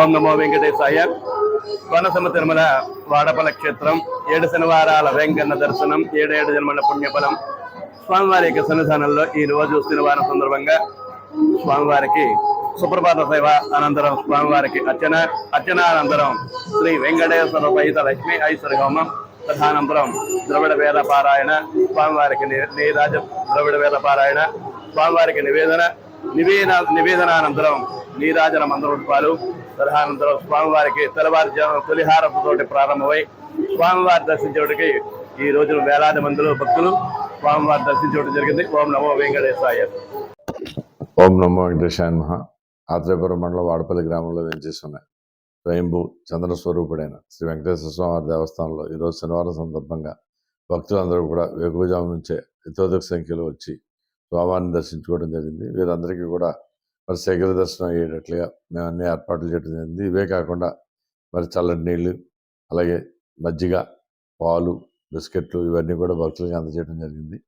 ఓం నమో వెంకటేశాయ కోనసమ తిరుమల వాడపల క్షేత్రం ఏడు శనివారాల వెంకన్న దర్శనం ఏడేడు జన్మల పుణ్యఫలం. స్వామివారి యొక్క సన్నిధానంలో ఈ రోజు శనివారం సందర్భంగా స్వామివారికి సుప్రభాత సేవ అనంతరం స్వామివారికి అర్చన అర్చన అనంతరం శ్రీ వెంకటేశ్వర సహిత లక్ష్మీ ఐశ్వర్య హోమం తదనంతరం ద్రవిడ వేద పారాయణ స్వామివారికి నీరాజ ద్రవిడ వేద పారాయణ స్వామివారికి నివేదన నివేదన నివేదనానంతరం నీరాజన మంత్రోత్పాలు తరహానంతరం స్వామివారికి తెల్లవారి తొలిహారతోటి ప్రారంభమై స్వామివారి దర్శించడానికి ఈ రోజున వేలాది మందిలో భక్తులు స్వామివారి దర్శించడం జరిగింది. ఓం నమో వెంకటేశాయ. ఓం నమో వెంకటేశాయ మహా ఆత్రేపురం మండలం వాడపల్లి గ్రామంలో వెంచేస్తున్న స్వయంభూ చంద్ర స్వరూపుడైన శ్రీ వెంకటేశ్వర స్వామి దేవస్థానంలో ఈరోజు శనివారం సందర్భంగా భక్తులందరూ కూడా వేకువజాము నుంచే ఇతోదక సంఖ్యలో వచ్చి స్వామివారిని దర్శించుకోవడం జరిగింది. వీరందరికీ కూడా మరి శీఘ్ర దర్శనం అయ్యేటట్లుగా మేము అన్ని ఏర్పాట్లు చేయడం జరిగింది. ఇవే కాకుండా మరి చల్లటి నీళ్ళు అలాగే మజ్జిగ పాలు బిస్కెట్లు ఇవన్నీ కూడా భక్తులకి అందజేయడం జరిగింది.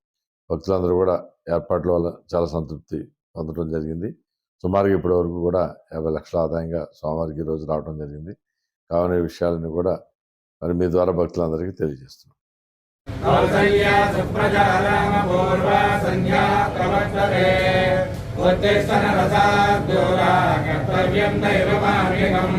భక్తులందరూ కూడా ఏర్పాట్ల వల్ల చాలా సంతృప్తి పొందడం జరిగింది. సుమారుగా ఇప్పటి వరకు కూడా యాభై లక్షల ఆదాయంగా స్వామివారికి రోజు రావడం జరిగింది. కావున ఈ విషయాలను కూడా మరి మీ ద్వారా భక్తులందరికీ తెలియజేస్తున్నాం. కౌసల్యా సుప్రజా రామ పూర్వ సంధ్యా ప్రవర్తతే. ఉద్దేశన రసాద్యూరా కర్తవ్యం దైవమామికం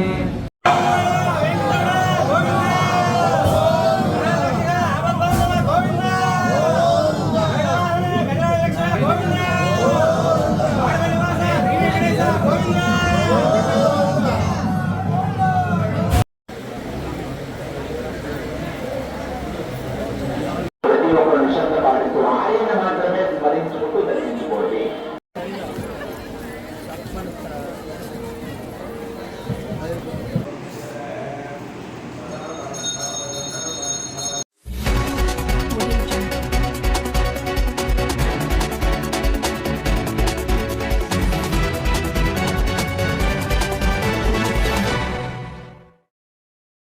ప్రతి